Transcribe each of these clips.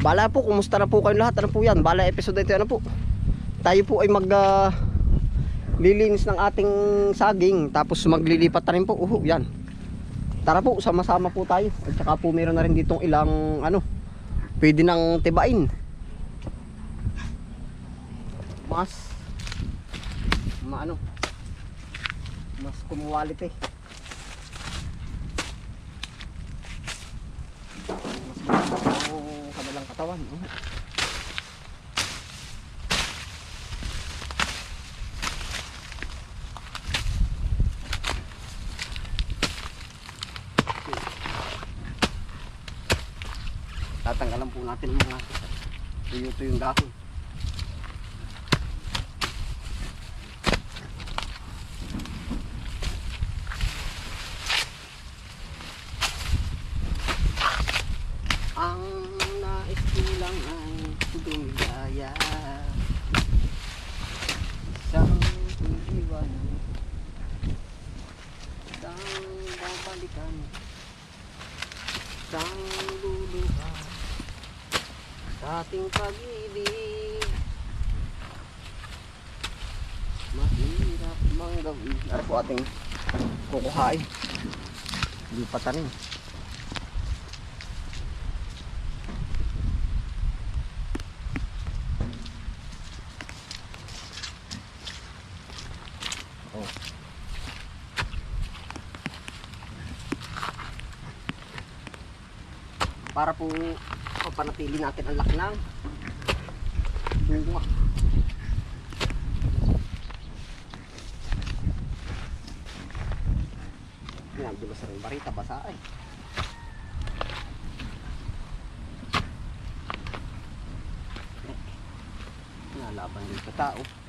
Bala po, kumusta na po kayong lahat? Ano po yan? Bala episode ito ano po? Tayo po ay mag ah, lilinis ng ating saging tapos maglilipat na rin po. Uhu, yan. Tara po, sama-sama po tayo. At saka po meron na rin ditong ilang ano, pwede nang tibain. Mas maano mas kumuwalit eh. Mas maganda po ang kanilang katawan. Oh. Tatanggalan po natin mga tuyo yung dahon. Ang nais ko lang ay dumigaya Isang iiwanan Isang babalikan Isang luluha Sa ating pag-ibig Mang gawin Ano po ating kukuhain Lipat na rin Oh. Para po mapanatili natin ang laki ng bunga. Dulas rin barita, basa eh. Nalaban din sa tao.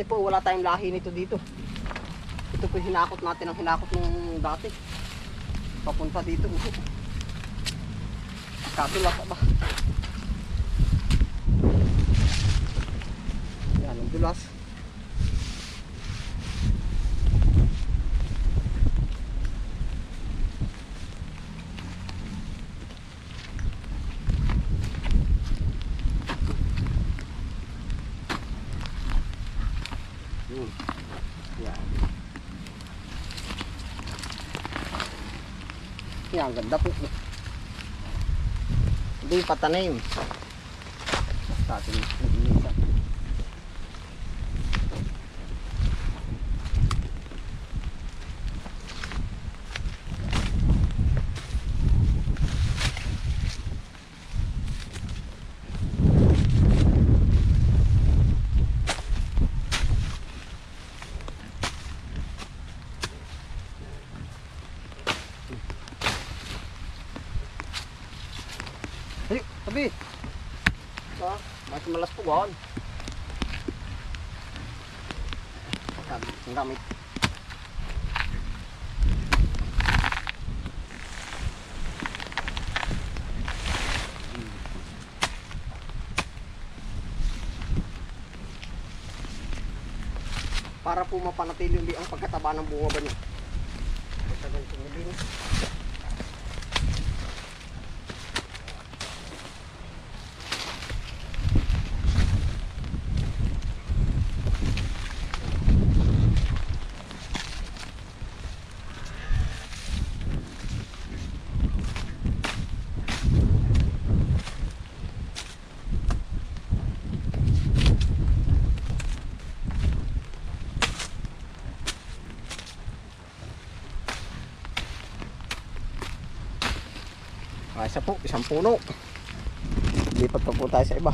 Dati po wala tayong lahi nito dito. Ito po hinakot natin ang hinakot nung dati. Papunta dito. Katulak pa ba? Yan ang dulas. Yun. Yan. Yan, ang ganda po. Hindi patanim. Sa ating Hey, tabi. Sa, mas malas po. Sabi, ang gamit. Para po mapanatili ang pagkataba ng bunga ba niya. Pagkagal tumulin. Ah, isa po, isang puno. Lipat pa po tayo sa iba.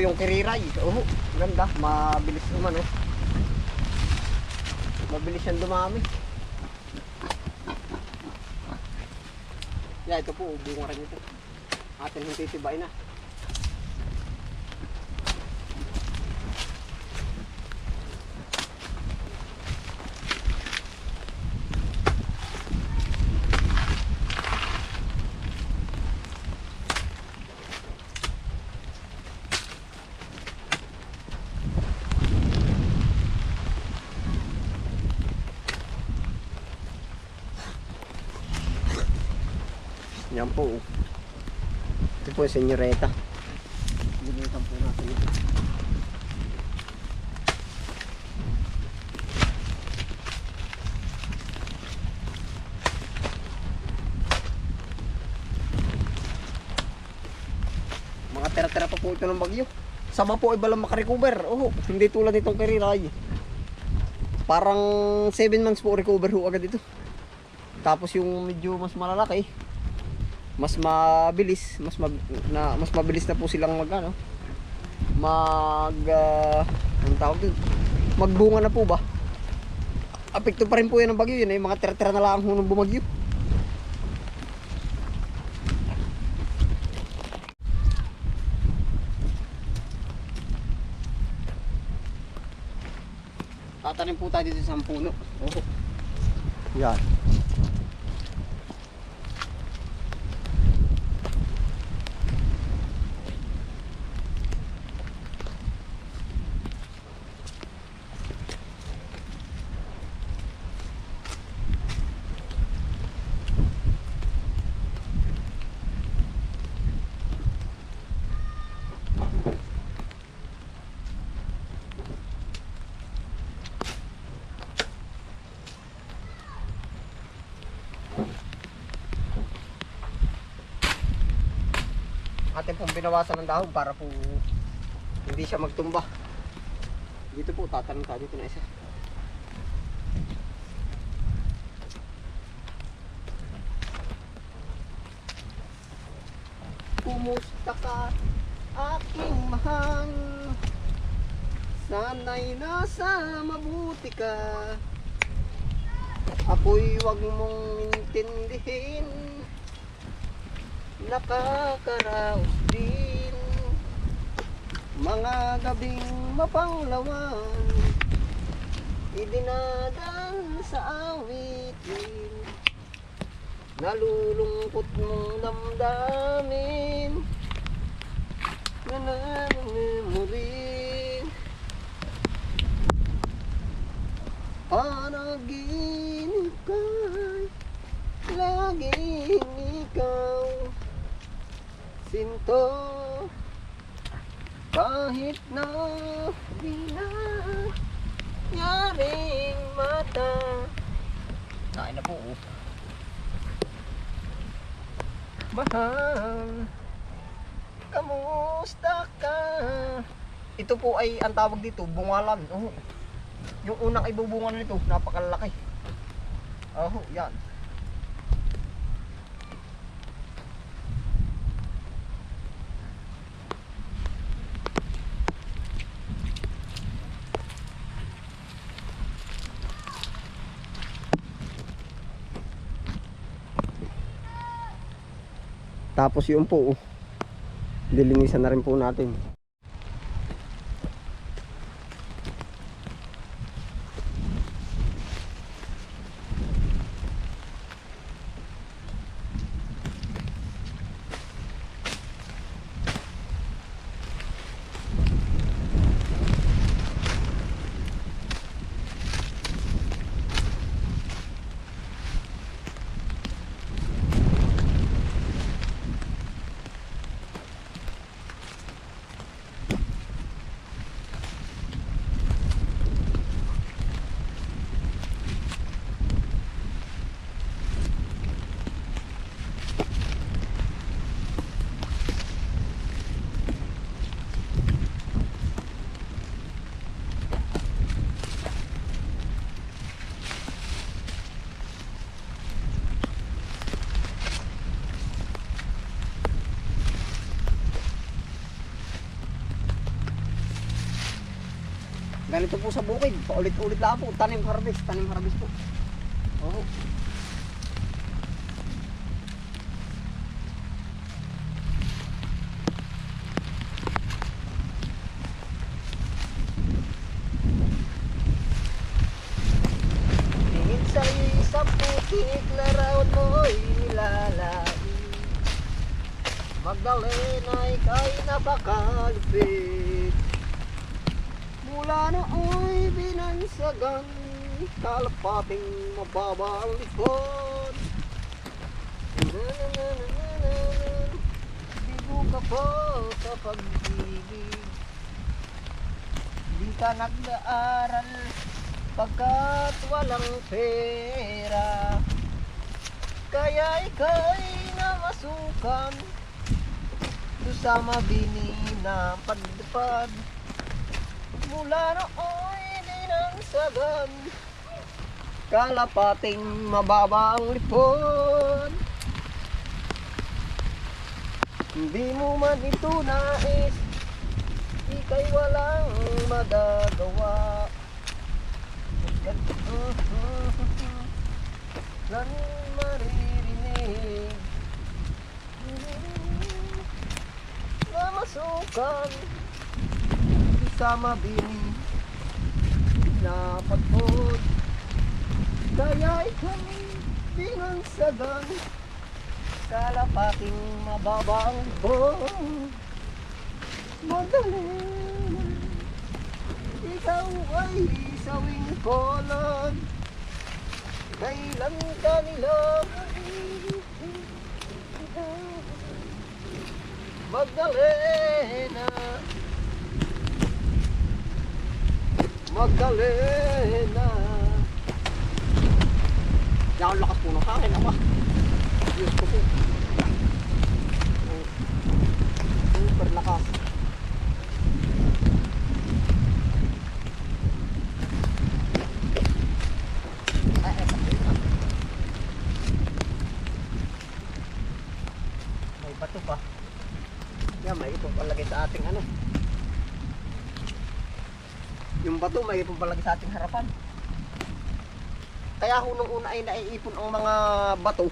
Po yung kiriray. Oh, ganda. Mabilis naman oh. Mabilis siyang dumami. Yeah, ito po, bunga rin ito. Atin yung titibay na. Yan po. oh. Ito po yung senyoreta. Linitan po natin ito. Mga tera-tera pa po ito ng bagyo. Sama po ay balang makarecover. Oh, hindi tulad nitong kariray. Parang 7 months po recover ho agad ito. Tapos yung medyo mas malalaki, mas mabilis, mas mab na mas mabilis na po silang mag ano, mag uh, anong tawag dun? Magbunga na po ba? Apekto pa rin po yan ng bagyo yun, eh, mga tira-tira na lang ho nung bumagyo. Tatanim po tayo dito sa puno. Oh. Yan. Atin pong binawasan ng dahon para po hindi siya magtumba. Dito po, tatanong tayo dito na isa. Kumusta ka, aking mahal? Sana'y nasa mabuti ka. Ako'y wag mong intindihin nakakaraos din. Mga gabing mapanglawan idinadan sa awitin nalulungkot mong damdamin nanananim mo rin panaginip ka'y laging ikaw sinto kahit na di na yaring mata. Kain na po oh. mahal. Kamusta ka? Ito po ay ang tawag dito bungalan. Oh. yung unang ibubungan nito napakalaki. Oh yan Tapos yun po, dilinisan na rin po natin. Ganito po sa bukid. Paulit-ulit lang po. Tanim harvest. Tanim harvest po. Isang putik larawan mo'y nilalait Magdalena ika'y napakalupit Mula nooy binansagan Kalapating mababa ang likod Nananananan Bigo ka po sa pag-ibig. Di ka nag-aaral Pagkat walang pera. Kaya ika'y namasukan. Doon sa mabini na padpad Mula nooy dinangsagan Kalapating mababa ang lipod Hindi mo man ito nais Ika'y walang magagawa. Lan maririnig. Na masukan Sa mabini Na pagpod. Kaya ikaw binansagan Kalapating mababang bong Madali. Ikaw ay sawing kolon Kailan ka nila Magdalena Magdalena. Yan ang lakas po ng hangin ako Diyos ko po. Super lakas Ay, ay, ay, ay. May bato pa. Yan, may ipong palagay sa ating ano. Yung bato, may palagay sa ating harapan. Kaya ako nung una ay naiipon ang mga bato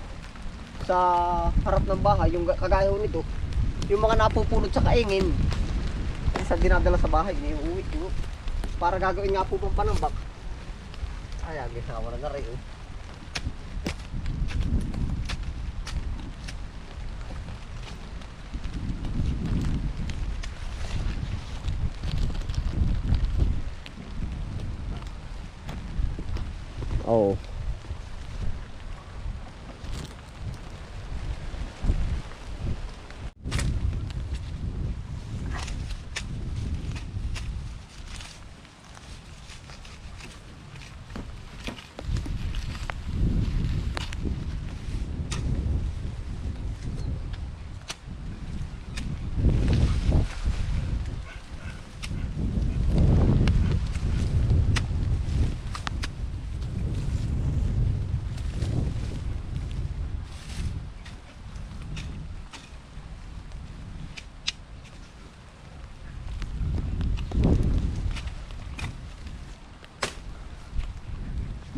sa harap ng bahay, yung kagaya ho nito, yung mga napupulot sa kaingin, sa dinadala sa bahay, iniuwi ko. Para gagawin nga po pang panambak. Ay, ang ginawa na na rin. Oh.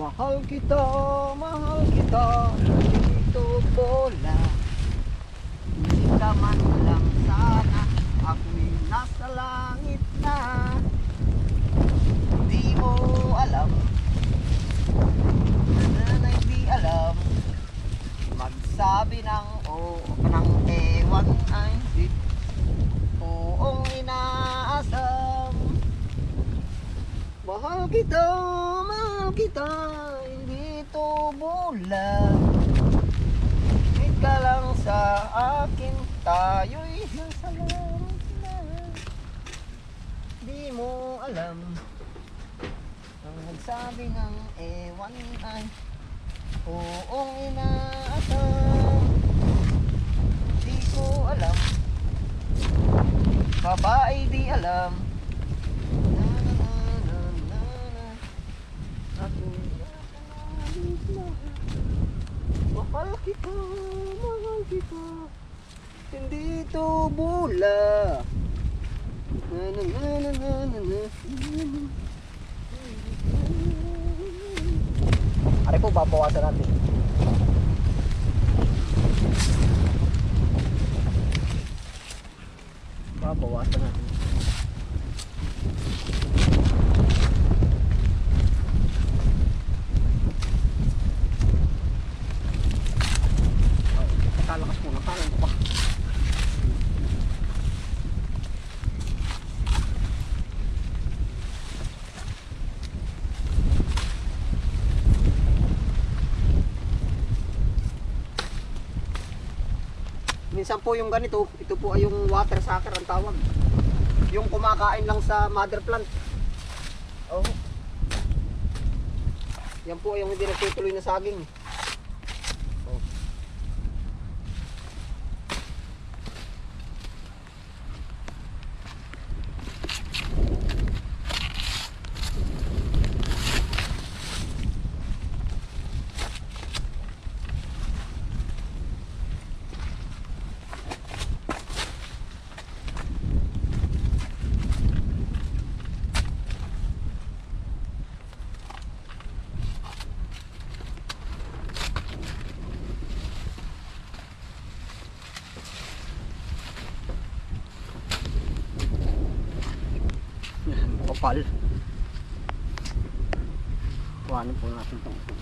Mahal kita, mahal kita, dito bola. Hindi ka man lang sana, ako'y nasa langit na. Di mo alam, nanay di alam. Magsabi ng o ng ewan ay di. Oong inaasam. Mahal kita, kita, hindi to. Wait ka lang sa akin, tayo'y nasa langit na. Di mo alam, ang nagsabi ng ewan ay oong inaasam. Di ko alam, babae di alam. Mahal kita, mahal kita Hindi ito bula. Na na na na na na na Ari po, babawasan natin. Babawasan natin. Minsan po yung ganito, ito po ay yung water sucker ang tawag. Yung kumakain lang sa mother plant. Oh. Yan po yung hindi nagtutuloy na saging. Oh. Yan, kapal. Kuhanin po natin itong ito.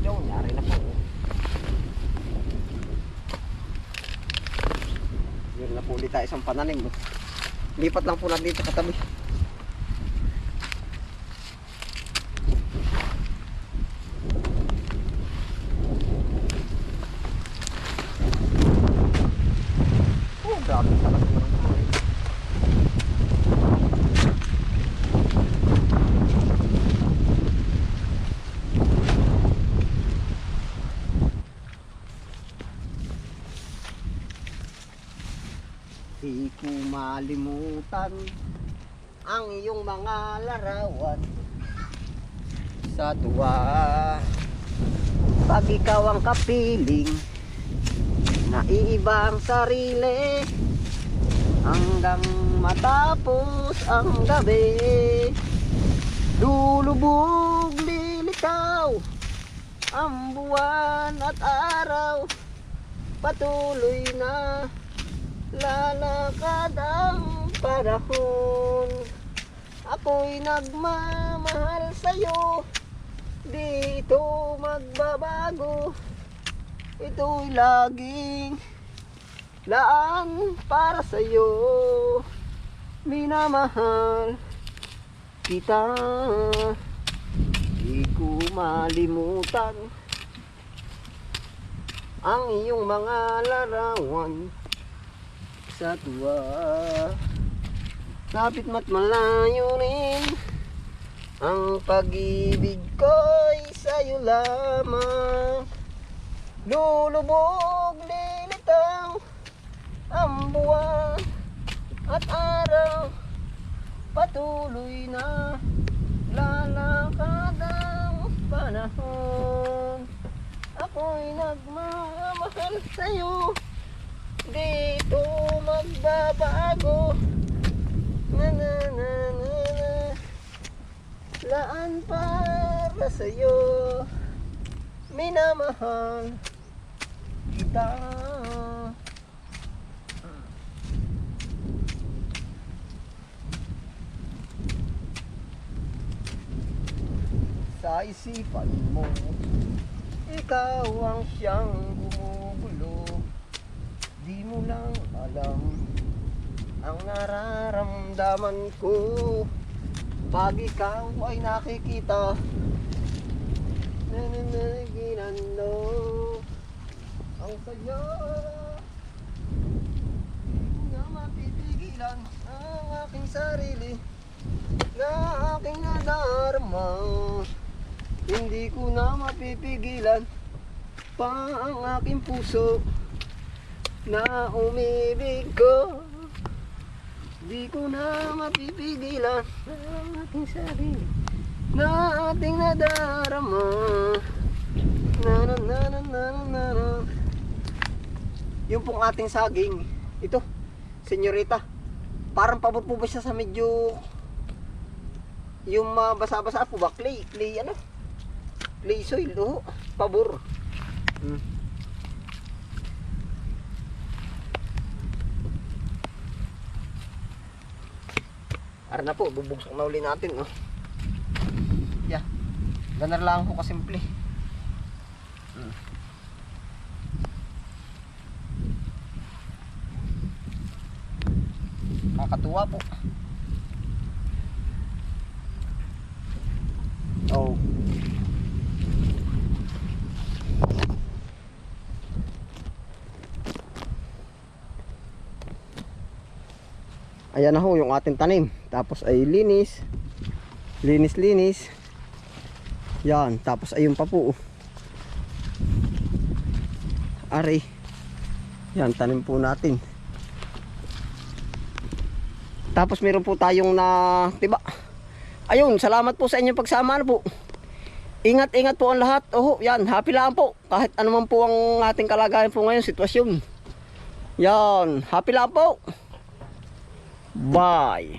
Yung nyari na po. Meron isang pananim. Lipat lang po natin dito katabi. Oh, grabe talaga naman po. Di ko malimutan ang iyong mga larawan sa tuwa. Pag ikaw ang kapiling, naiiba ang sarili hanggang matapos ang gabi. Lulubog lilitaw ang buwan at araw patuloy na lalakad ang panahon. Ako'y nagmamahal sa'yo. Di ito magbabago. Ito'y laging laan para sa'yo. Minamahal kita. Di ko malimutan Ang iyong mga larawan sa tuwa Lapit mat malayo rin Ang pag-ibig ko'y sa'yo lamang. Lulubog, lilitaw Ang buwan at araw. Patuloy na lalakad ang panahon. Ako'y nagmamahal sa'yo dito magbabago. Na na na na na. Laan para sa'yo Minamahal kita. Sa isipan mo Ikaw ang siyang Di mo lang alam ang nararamdaman ko. Pag ikaw ay nakikita Nananaginan no Ang saya. Di na ang aking sarili na aking nadarama. Hindi ko na mapipigilan pa ang aking puso na umibig ko. Di ko na mapipigilan ang aking sarili na ating nadarama. Na na na na na na na na. Yung pong ating saging, ito, senyorita. Parang pabor po ba siya sa medyo yung uh, basa-basa po ba? Clay, clay ano? Clay soil, oh. Pabor. Hmm. Ara na po, bubugsak na uli natin, oh. Yeah. Ganar lang po kasimple. Hmm. Kakatuwa po. Oh. Ayan na ho yung ating tanim. Tapos ay linis. Linis linis. Yan, tapos ayun pa po. Ari. Yan, tanim po natin. Tapos meron po tayong na, 'di ba? Ayun, salamat po sa inyong pagsama po. Ingat-ingat po ang lahat. Oh, yan, happy lang po. Kahit ano man po ang ating kalagayan po ngayon, sitwasyon. Yan, happy lang po. Bye.